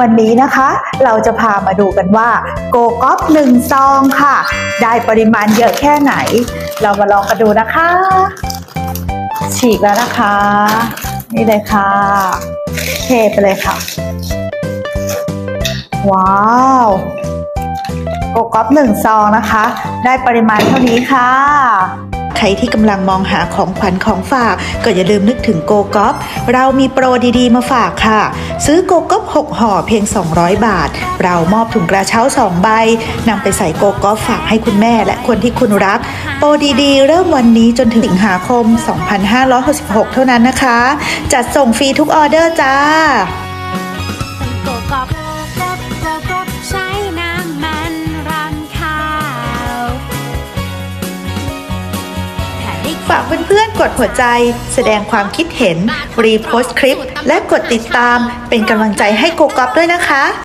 วันนี้นะคะเราจะพามาดูกันว่าโกก๊อปหนึ่งซองค่ะ ได้ปริมาณเยอะแค่ไหน เรามาลองกันดูนะคะ ฉีกแล้วนะคะ นี่เลยค่ะ เทไปเลยค่ะ ว้าวโกก๊อปหนึ่งซองนะคะ ได้ปริมาณเท่านี้ค่ะ ใครที่กำลังมองหาของขวัญของฝาก ก็อย่าลืมนึกถึงโกก๊อปเรามีโปรดีๆ มาฝากค่ะ ซื้อโกก๊อป6ห่อเพียง 200 บาท เรามอบถุงกระเช้า 2 ใบนำไปใส่โกก๊อปฝากให้คุณแม่และคนที่คุณรัก โปรดีๆ เริ่มวันนี้จนถึงสิงหาคม 2566 เท่านั้นนะคะ จัดส่งฟรีทุกออเดอร์จ้า ฝากเพื่อนๆกดหัวใจ แสดงความคิดเห็น รีโพสต์คลิป และกดติดตามเป็นกำลังใจให้โกกอฟด้วยนะคะ